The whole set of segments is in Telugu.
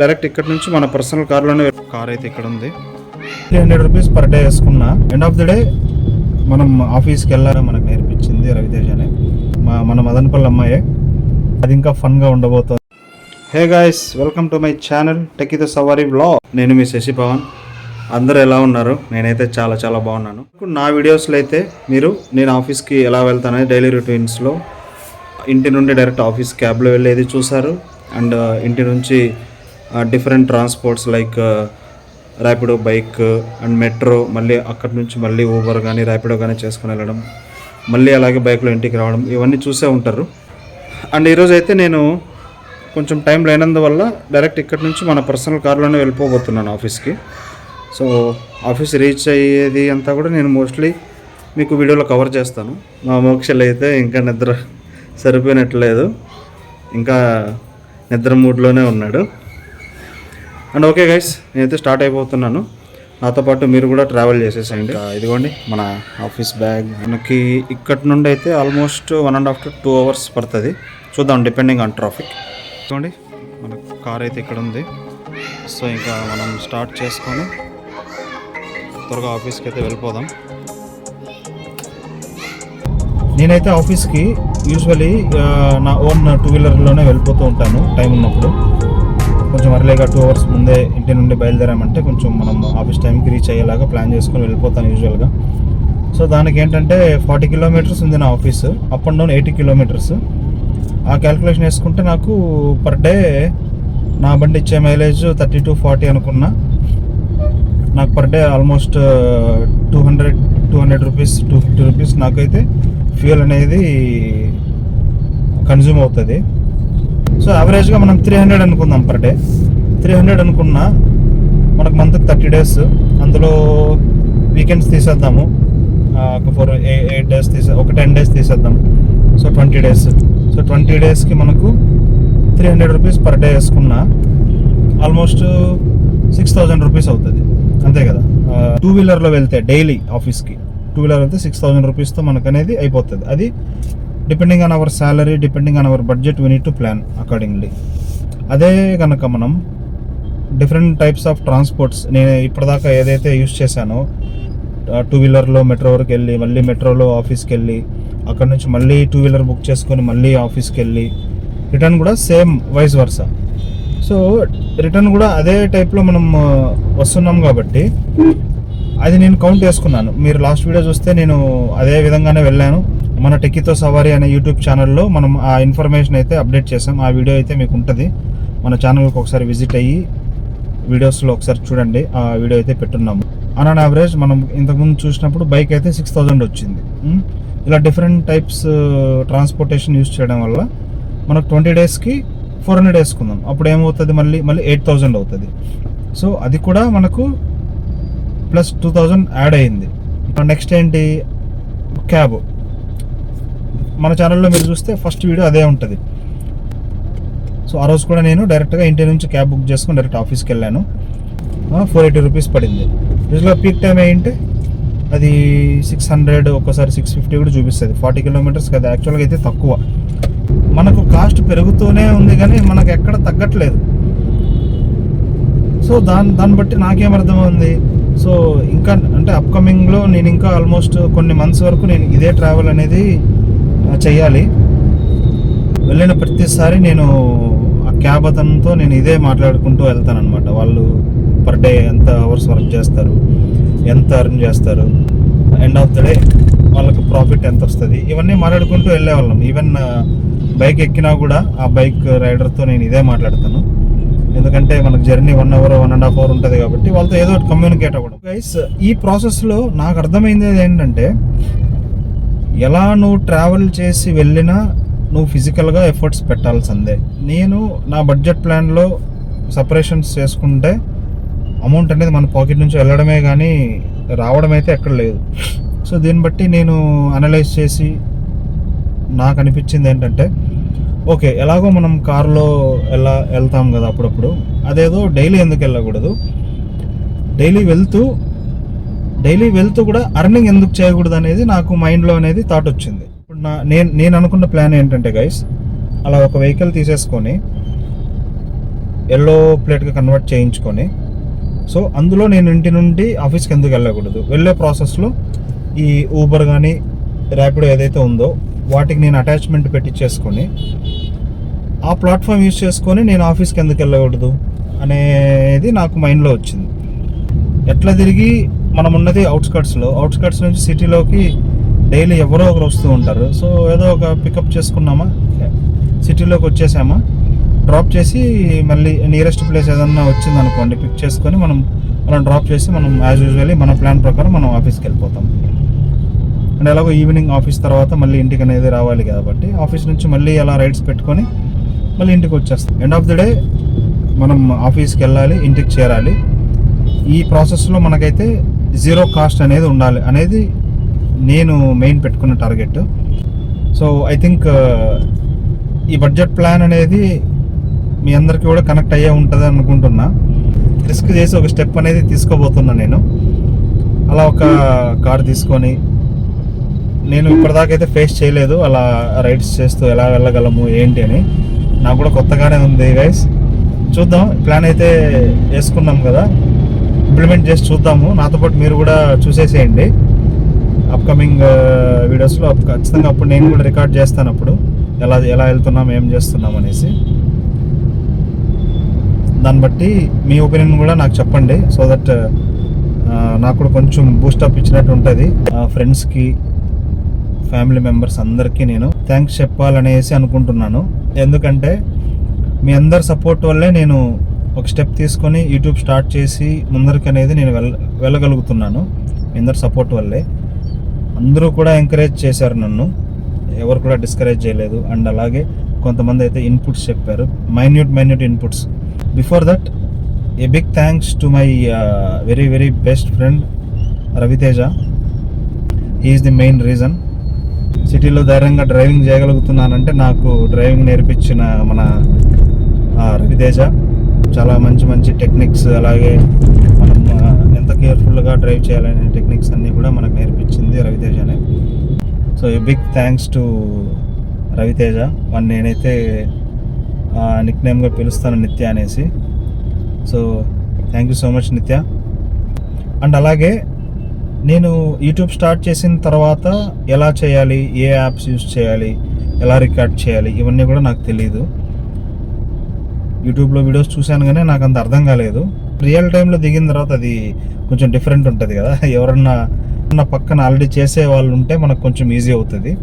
డైరెక్ట్ ఇక్కడ నుంచి మన పర్సనల్ కార్లోనే కార్ అయితే ఇక్కడ ఉంది. Three hundred rupees per day వేసుకున్నా. ఎండ్ ఆఫ్ ది డే మనం ఆఫీస్కి వెళ్ళాలని మనకు నేర్పించింది రవితేజ్ అని. మా మన మదనపల్లి అమ్మాయే. అది ఇంకా ఫన్గా ఉండబోతోంది. Hey guys welcome to my channel టెక్కిత సవారీ బ్లా నేను మీ శశి పవన్. అందరూ ఎలా ఉన్నారు? నేనైతే చాలా చాలా బాగున్నాను. నా వీడియోస్లో అయితే మీరు నేను ఆఫీస్కి ఎలా వెళ్తానని డైలీ రొటీన్స్లో ఇంటి నుండి డైరెక్ట్ ఆఫీస్ క్యాబ్లో వెళ్ళేది చూసారు అండ్ ఇంటి నుంచి different transports like Rapido bike and metro మళ్ళీ అక్కడి నుంచి మళ్ళీ ఊబర్ కానీ ర్యాపిడో కానీ చేసుకుని వెళ్ళడం మళ్ళీ అలాగే బైక్లో ఇంటికి రావడం ఇవన్నీ చూసే ఉంటారు. అండ్ ఈరోజు అయితే నేను కొంచెం టైం లేనందువల్ల డైరెక్ట్ ఇక్కడి నుంచి మన పర్సనల్ కార్లోనే వెళ్ళిపోబోతున్నాను ఆఫీస్కి సో ఆఫీస్ రీచ్ అయ్యేది అంతా కూడా నేను మోస్ట్లీ మీకు వీడియోలో కవర్ చేస్తాను. మా మోక్షలు అయితే ఇంకా నిద్ర సరిపోయినట్లేదు ఇంకా నిద్ర మూడ్లోనే ఉన్నాడు. అండ్ ఓకే గైస్ నేనైతే స్టార్ట్ అయిపోతున్నాను. నాతో పాటు మీరు కూడా ట్రావెల్ చేసేసేయండి. ఇదిగోండి మన ఆఫీస్ బ్యాగ్ మనకి ఇక్కడ నుండి అయితే almost one and half to two hours పడుతుంది. చూద్దాం డిపెండింగ్ ఆన్ ట్రాఫిక్ చూడండి మన కార్ అయితే ఇక్కడ ఉంది. సో ఇంకా మనం స్టార్ట్ చేసుకొని త్వరగా ఆఫీస్కి అయితే వెళ్ళిపోదాం. నేనైతే ఆఫీస్కి యూజువలీ నా ఓన్ టూ వీలర్లోనే వెళ్ళిపోతూ ఉంటాను టైం ఉన్నప్పుడు. కొంచెం అర్లీగా టూ అవర్స్ ముందే ఇంటి నుండి బయలుదేరామంటే కొంచెం మనం ఆఫీస్ టైంకి రీచ్ అయ్యేలాగా ప్లాన్ చేసుకొని వెళ్ళిపోతాను యూజువల్గా సో దానికి ఏంటంటే ఫార్టీ కిలోమీటర్స్ ఉంది నా office up and down eighty kilometres ఆ క్యాల్కులేషన్ వేసుకుంటే నాకు పర్ డే నా బండి ఇచ్చే మైలేజ్ థర్టీ టు ఫార్టీ అనుకున్నా. నాకు per day almost two hundred two hundred rupees two fifty rupees నాకైతే ఫ్యూయల్ అనేది కన్జ్యూమ్ అవుతుంది. సో యావరేజ్గా మనం త్రీ హండ్రెడ్ అనుకుందాం పర్ డే త్రీ హండ్రెడ్ అనుకున్నా మనకు మంత్కి థర్టీ డేస్ అందులో వీకెండ్స్ తీసేద్దాము. ఒక ఫోర్ ఎయిట్ డేస్ తీసే ఒక టెన్ డేస్ తీసేద్దాం. So twenty days so twenty డేస్కి మనకు three hundred rupees per day వేసుకున్నా ఆల్మోస్ట్ సిక్స్ థౌజండ్ రూపీస్ అవుతుంది. అంతే కదా? టూ వీలర్లో వెళ్తే డైలీ ఆఫీస్కి టూ వీలర్ వెళ్తే సిక్స్ థౌజండ్ రూపీస్తో మనకు అనేది అయిపోతుంది. అది depending on our salary depending on our budget we need to plan accordingly అదే కనుక మనం డిఫరెంట్ టైప్స్ ఆఫ్ ట్రాన్స్పోర్ట్స్ నేను ఇప్పటిదాకా ఏదైతే యూస్ చేశానో టూ వీలర్లో మెట్రో వరకు వెళ్ళి మళ్ళీ మెట్రోలో ఆఫీస్కి వెళ్ళి అక్కడ నుంచి మళ్ళీ టూ వీలర్ బుక్ చేసుకొని మళ్ళీ ఆఫీస్కి వెళ్ళి రిటర్న్ కూడా same vice versa so return కూడా అదే టైప్లో మనం వస్తున్నాం కాబట్టి అది నేను కౌంట్ చేసుకున్నాను. మీరు లాస్ట్ వీడియో చూస్తే నేను అదే విధంగానే వెళ్ళాను. మన టెక్కితో సవారీ అనే యూట్యూబ్ ఛానల్లో మనం ఆ ఇన్ఫర్మేషన్ అయితే అప్డేట్ చేసాం ఆ వీడియో అయితే మీకు ఉంటుంది. మన ఛానల్కి ఒకసారి విజిట్ అయ్యి వీడియోస్లో ఒకసారి చూడండి. ఆ వీడియో అయితే పెట్టున్నాము. అన్ ఆన్ యావరేజ్ మనం ఇంతకుముందు చూసినప్పుడు బైక్ అయితే సిక్స్ థౌజండ్ వచ్చింది. ఇలా డిఫరెంట్ టైప్స్ ట్రాన్స్పోర్టేషన్ యూస్ చేయడం వల్ల మనకు ట్వంటీ డేస్కి ఫోర్ హండ్రెడ్ వేసుకుందాం అప్పుడు ఏమవుతుంది? మళ్ళీ మళ్ళీ ఎయిట్ థౌజండ్ అవుతుంది. సో అది కూడా మనకు ప్లస్ టూ థౌజండ్ యాడ్ అయింది. నెక్స్ట్ ఏంటి? క్యాబ్ మన ఛానల్లో మీరు చూస్తే ఫస్ట్ వీడియో అదే ఉంటుంది. సో ఆ రోజు కూడా నేను డైరెక్ట్గా ఇంటి నుంచి క్యాబ్ బుక్ చేసుకుని డైరెక్ట్ ఆఫీస్కి వెళ్ళాను. ఫోర్ ఎయిటీ రూపీస్ పడింది. యూజువల్గా పీక్ టైం ఏంటి? అది సిక్స్ హండ్రెడ్ ఒకసారి సిక్స్ ఫిఫ్టీ కూడా చూపిస్తుంది. ఫార్టీ కిలోమీటర్స్ కదా యాక్చువల్గా అయితే తక్కువ. మనకు కాస్ట్ పెరుగుతూనే ఉంది కానీ మనకు ఎక్కడ తగ్గట్లేదు. సో దాని దాన్ని బట్టి నాకేమర్థమైంది సో ఇంకా అంటే అప్కమింగ్లో నేను ఇంకా ఆల్మోస్ట్ కొన్ని మంత్స్ వరకు నేను ఇదే ట్రావెల్ అనేది చేయాలి చెయ్యాలి. వెళ్ళిన ప్రతిసారి నేను ఆ క్యాబ్ అతనితో నేను ఇదే మాట్లాడుకుంటూ వెళ్తాను అనమాట వాళ్ళు పర్ డే ఎంత అవర్స్ వర్క్ చేస్తారు ఎంత అర్న్ చేస్తారు ఎండ్ ఆఫ్ ద డే వాళ్ళకి ప్రాఫిట్ ఎంత వస్తుంది ఇవన్నీ మాట్లాడుకుంటూ వెళ్ళేవాళ్ళం. ఈవెన్ బైక్ ఎక్కినా కూడా ఆ బైక్ రైడర్తో నేను ఇదే మాట్లాడతాను. ఎందుకంటే మనకు journey one hour one and half hour ఉంటుంది కాబట్టి వాళ్ళతో ఏదో ఒకటి కమ్యూనికేట్ అవ్వడం. గైస్ ఈ ప్రాసెస్లో నాకు అర్థమైంది ఏంటంటే ఎలా నువ్వు ట్రావెల్ చేసి వెళ్ళినా నువ్వు ఫిజికల్గా ఎఫర్ట్స్ పెట్టాల్సిందే. నేను నా బడ్జెట్ ప్లాన్లో సపరేషన్స్ చేసుకుంటే అమౌంట్ అనేది మన పాకెట్ నుంచి వెళ్ళడమే కానీ రావడం అయితే ఎక్కడ లేదు. సో దీన్ని బట్టి నేను అనలైజ్ చేసి నాకు అనిపించింది ఏంటంటే ఓకే ఎలాగో మనం కారులో ఎలా వెళ్తాం కదా అప్పుడప్పుడు. అదేదో డైలీ ఎందుకు వెళ్ళకూడదు? డైలీ వెళ్తూ డైలీ వెళ్తూ కూడా అర్నింగ్ ఎందుకు చేయకూడదు అనేది నాకు మైండ్లో అనేది థాట్ వచ్చింది. ఇప్పుడు నా నేను నేను అనుకున్న ప్లాన్ ఏంటంటే గైస్ అలా ఒక వెహికల్ తీసేసుకొని ఎల్లో ప్లేట్గా కన్వర్ట్ చేయించుకొని సో అందులో నేను ఇంటి నుండి ఆఫీస్కి ఎందుకు వెళ్ళకూడదు? వెళ్ళే ప్రాసెస్లో ఈ ఊబర్ కానీ ర్యాపిడో ఏదైతే ఉందో వాటికి నేను అటాచ్మెంట్ పెట్టించేసుకొని ఆ ప్లాట్ఫామ్ యూజ్ చేసుకొని నేను ఆఫీస్కి ఎందుకు వెళ్ళకూడదు? అనేది నాకు మైండ్లో వచ్చింది. ఎట్లా తిరిగి మనం ఉన్నది అవుట్స్కట్స్లో అవుట్స్కట్స్ నుంచి సిటీలోకి డైలీ ఎవరో ఒకరు వస్తూ ఉంటారు. సో ఏదో ఒక పికప్ చేసుకున్నామా? సిటీలోకి వచ్చేసామా? డ్రాప్ చేసి మళ్ళీ నియరెస్ట్ ప్లేస్ ఏదన్నా వచ్చింది అనుకోండి పిక్ చేసుకొని మనం మనం డ్రాప్ చేసి మనం యాజ్ యూజువల్లీ మన ప్లాన్ ప్రకారం మనం ఆఫీస్కి వెళ్ళిపోతాం. అండ్ ఎలాగో ఈవినింగ్ ఆఫీస్ తర్వాత మళ్ళీ ఇంటికి అనేది రావాలి కాబట్టి ఆఫీస్ నుంచి మళ్ళీ అలా రైడ్స్ పెట్టుకొని మళ్ళీ ఇంటికి వచ్చేస్తాం. ఎండ్ ఆఫ్ ది డే మనం ఆఫీస్కి వెళ్ళాలి ఇంటికి చేరాలి. ఈ ప్రాసెస్లో మనకైతే జీరో కాస్ట్ అనేది ఉండాలి అనేది నేను మెయిన్ పెట్టుకున్న టార్గెట్. సో ఐ థింక్ ఈ బడ్జెట్ ప్లాన్ అనేది మీ అందరికీ కూడా కనెక్ట్ అయ్యే ఉంటుంది అనుకుంటున్నా. రిస్క్ చేసి ఒక స్టెప్ అనేది తీసుకోబోతున్నా నేను. అలా ఒక కార్ తీసుకొని నేను ఇప్పటిదాకైతే ఫేస్ చేయలేదు. అలా రైడ్స్ చేస్తూ ఎలా వెళ్ళగలము ఏంటి అని. నాకు కూడా కొత్తగానే ఉంది గైస్ చూద్దాం. ప్లాన్ అయితే వేసుకున్నాం కదా. ఇంప్లిమెంట్ చేసి చూద్దాము. నాతో పాటు మీరు కూడా చూసేసేయండి. అప్కమింగ్ వీడియోస్లో uh, ఖచ్చితంగా అప్పుడు నేను కూడా రికార్డ్ చేస్తాను అప్పుడు. ఎలా ఎలా వెళ్తున్నాం ఏం చేస్తున్నాం అనేసి. దాన్ని బట్టి మీ ఒపీనియన్ కూడా నాకు చెప్పండి. సో దట్ uh, నాకు కూడా కొంచెం బూస్టప్ ఇచ్చినట్టు ఉంటుంది. ఫ్రెండ్స్కి ఫ్యామిలీ మెంబర్స్ అందరికీ నేను థ్యాంక్స్ చెప్పాలనేసి అనుకుంటున్నాను. ఎందుకంటే మీ అందరి సపోర్ట్ వల్లే నేను ఒక స్టెప్ తీసుకొని యూట్యూబ్ స్టార్ట్ చేసి ముందరికి అనేది నేను వెళ్ళ వెళ్ళగలుగుతున్నాను. మీ అందరి సపోర్ట్ వల్లే. అందరూ కూడా ఎంకరేజ్ చేశారు నన్ను. ఎవరు కూడా డిస్కరేజ్ చేయలేదు. అండ్ అలాగే కొంతమంది అయితే ఇన్పుట్స్ చెప్పారు. Minute minute inputs before that a big thanks to my very very best friend Raviteja is the main reason సిటీలో ధైర్యంగా డ్రైవింగ్ చేయగలుగుతున్నానంటే నాకు డ్రైవింగ్ నేర్పించిన మన uh, రవితేజ చాలా మంచి మంచి టెక్నిక్స్ అలాగే మనం ఎంత కేర్ఫుల్గా డ్రైవ్ చేయాలనే టెక్నిక్స్ అన్నీ కూడా మనకు నేర్పించింది రవితేజనే so a big thanks to Raviteja. One నేనైతే నిక్ నేమ్గా పిలుస్తాను నిత్య అనేసి. So thank you so much Nitya. And అలాగే నేను యూట్యూబ్ స్టార్ట్ చేసిన తర్వాత ఎలా చేయాలి ఏ యాప్స్ యూస్ చేయాలి ఎలా రికార్డ్ చేయాలి ఇవన్నీ కూడా నాకు తెలియదు యూట్యూబ్లో వీడియోస్ చూశాను కానీ నాకు అంత అర్థం కాలేదు. రియల్ టైంలో దిగిన తర్వాత అది కొంచెం డిఫరెంట్ ఉంటుంది కదా. ఎవరన్నా నా పక్కన ఆల్రెడీ చేసే వాళ్ళు ఉంటే మనకు కొంచెం ఈజీ అవుతుంది.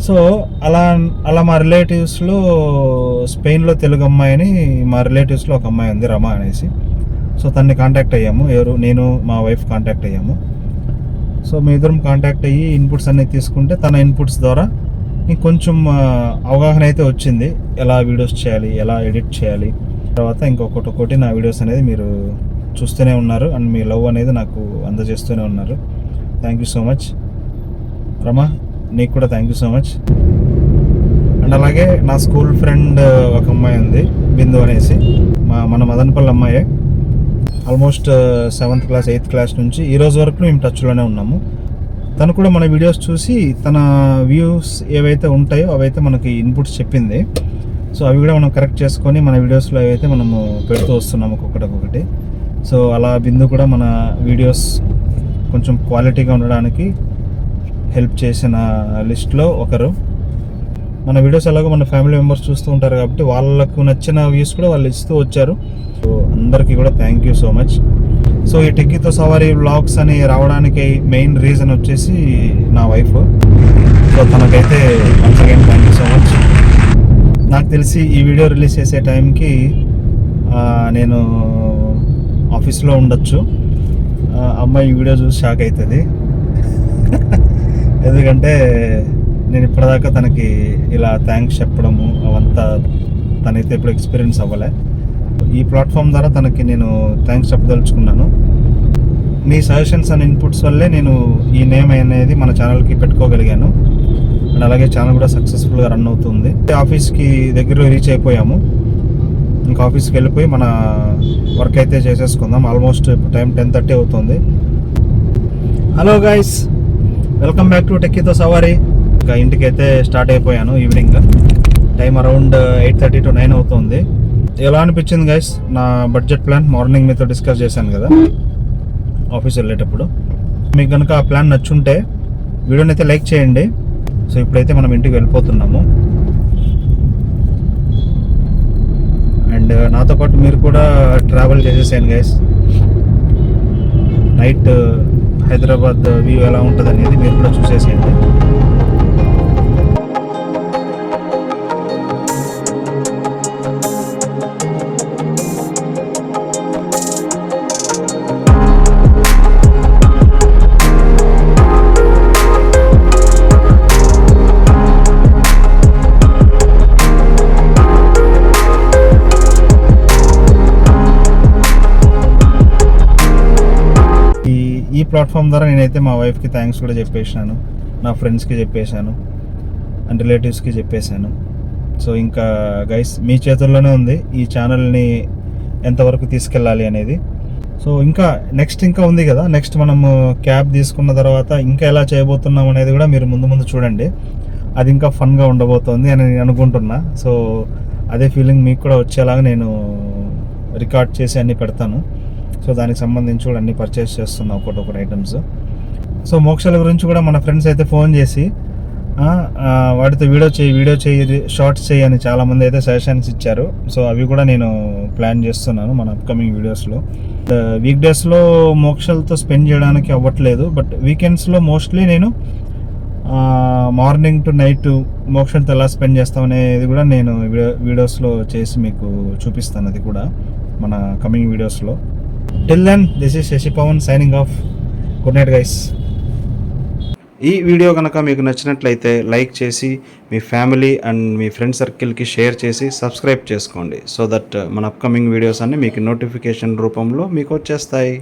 సో అలా అలా మా రిలేటివ్స్లో స్పెయిన్లో తెలుగు అమ్మాయిని మా రిలేటివ్స్లో ఒక అమ్మాయి ఉంది రమ అనేసి. సో తన్ని కాంటాక్ట్ అయ్యాము. ఎవరు నేను మా వైఫ్ కాంటాక్ట్ అయ్యాము. సో మీ ఇద్దరం కాంటాక్ట్ అయ్యి ఇన్పుట్స్ అన్నీ తీసుకుంటే తన ఇన్పుట్స్ ద్వారా నీకు కొంచెం అవగాహన అయితే వచ్చింది. ఎలా వీడియోస్ చేయాలి ఎలా ఎడిట్ చేయాలి. తర్వాత ఇంకొకటి ఒకటి నా వీడియోస్ అనేది మీరు చూస్తూనే ఉన్నారు. అండ్ మీ లవ్ అనేది నాకు అందజేస్తూనే ఉన్నారు. Thank you so much Rama నీకు కూడా thank you so much and అలాగే నా స్కూల్ ఫ్రెండ్ ఒక అమ్మాయి ఉంది బిందు అనేసి. మా మన మదనపల్లి అమ్మాయే. Almost seventh class eighth class నుంచి ఈ రోజు వరకు మేము టచ్లోనే ఉన్నాము. తను కూడా మన వీడియోస్ చూసి తన వ్యూస్ ఏవైతే ఉంటాయో అవైతే మనకి ఇన్పుట్స్ చెప్పింది. సో అవి కూడా మనం కరెక్ట్ చేసుకొని మన వీడియోస్లో ఏవైతే మనము పెడుతూ వస్తున్నాము ఒక్కొక్కటి ఒక్కొక్కటి. సో అలా బిందు కూడా మన వీడియోస్ కొంచెం క్వాలిటీగా ఉండడానికి హెల్ప్ చేసిన లిస్ట్లో ఒకరు. మన వీడియోస్ ఎలాగో మన ఫ్యామిలీ మెంబర్స్ చూస్తూ ఉంటారు కాబట్టి వాళ్ళకు నచ్చిన వ్యూస్ కూడా వాళ్ళు ఇస్తూ వచ్చారు. సో అందరికీ కూడా thank you so much so ఈ టెక్కీతో సవారీ బ్లాగ్స్ అని రావడానికి మెయిన్ రీజన్ వచ్చేసి నా వైఫ్. సో తనకైతే once again thank you so much నాకు తెలిసి ఈ వీడియో రిలీజ్ చేసే టైంకి నేను ఆఫీస్లో ఉండొచ్చు. అమ్మాయి ఈ వీడియో చూసి షాక్ అవుతుంది ఎందుకంటే నేను ఇప్పటిదాకా తనకి ఇలా థ్యాంక్స్ చెప్పడము అవంతా తనైతే ఇప్పుడు ఎక్స్పీరియన్స్ అవ్వలే. ఈ ప్లాట్ఫామ్ ద్వారా తనకి నేను థ్యాంక్స్ చెప్పదలుచుకున్నాను. మీ సజెషన్స్ అండ్ ఇన్పుట్స్ వల్లే నేను ఈ నేమ్ అనేది మన ఛానల్కి పెట్టుకోగలిగాను. అండ్ అలాగే ఛానల్ కూడా సక్సెస్ఫుల్గా రన్ అవుతుంది. ఆఫీస్కి దగ్గరలో రీచ్ అయిపోయాము. ఇంకా ఆఫీస్కి వెళ్ళిపోయి మన వర్క్ అయితే చేసేసుకుందాం. ఆల్మోస్ట్ ఇప్పుడు టైం టెన్ థర్టీ అవుతుంది. Hello guys welcome back to టెక్కీతో సవారీ ఇంకా ఇంటికి అయితే స్టార్ట్ అయిపోయాను evening time around eight thirty to nine అవుతుంది. ఎలా అనిపించింది గైస్ నా బడ్జెట్ ప్లాన్ మార్నింగ్ మీతో డిస్కస్ చేశాను కదా. ఆఫీస్ వెళ్ళేటప్పుడు. మీకు కనుక ఆ ప్లాన్ నచ్చుంటే వీడియోని అయితే లైక్ చేయండి. సో ఇప్పుడైతే మనం ఇంటికి వెళ్ళిపోతున్నాము. అండ్ uh, నాతో పాటు మీరు కూడా ట్రావెల్ చేసేసాను guys night Hyderabad uh, view ఎలా ఉంటుంది అనేది మీరు కూడా చూసేసేయండి. ప్లాట్ఫామ్ ద్వారా నేనైతే మా వైఫ్కి థ్యాంక్స్ కూడా చెప్పేసాను నా ఫ్రెండ్స్కి చెప్పేశాను. అండ్ రిలేటివ్స్కి చెప్పేశాను. సో ఇంకా గైస్ మీ చేతుల్లోనే ఉంది ఈ ఛానల్ని ఎంతవరకు తీసుకెళ్ళాలి అనేది. సో ఇంకా నెక్స్ట్ ఇంకా ఉంది కదా. నెక్స్ట్ మనము క్యాబ్ తీసుకున్న తర్వాత ఇంకా ఎలా చేయబోతున్నాం అనేది కూడా మీరు ముందు ముందు చూడండి. అది ఇంకా ఫన్గా ఉండబోతోంది అని నేను అనుకుంటున్నా. సో అదే ఫీలింగ్ మీకు కూడా వచ్చేలాగా నేను రికార్డ్ చేసి అన్ని పెడతాను. సో దానికి సంబంధించి కూడా అన్ని పర్చేస్ చేస్తున్నాం ఒకటి ఒకటి ఐటమ్స్ సో మోక్షాల గురించి కూడా మన ఫ్రెండ్స్ అయితే ఫోన్ చేసి వాటితో వీడియో చేయి వీడియో చేయి షార్ట్స్ చేయి అని చాలామంది అయితే సజెషన్స్ ఇచ్చారు. సో అవి కూడా నేను ప్లాన్ చేస్తున్నాను మన అప్కమింగ్ వీడియోస్లో వీక్ డేస్లో మోక్షలతో స్పెండ్ చేయడానికి అవ్వట్లేదు. బట్ వీకెండ్స్లో మోస్ట్లీ నేను మార్నింగ్ టు నైట్ మోక్షంతో ఎలా స్పెండ్ చేస్తామనేది కూడా నేను వీడియో వీడియోస్లో చేసి మీకు చూపిస్తాను. అది కూడా మన కమింగ్ వీడియోస్లో till then this is Sashi Pavan signing off good night guys ఈ వీడియో కనుక మీకు నచ్చినట్లయితే లైక్ చేసి మీ ఫ్యామిలీ అండ్ మీ ఫ్రెండ్ సర్కిల్కి షేర్ చేసి సబ్స్క్రైబ్ చేసుకోండి. సో దట్ uh, మన అప్కమింగ్ వీడియోస్ అన్ని మీకు నోటిఫికేషన్ రూపంలో మీకు వచ్చేస్తాయి.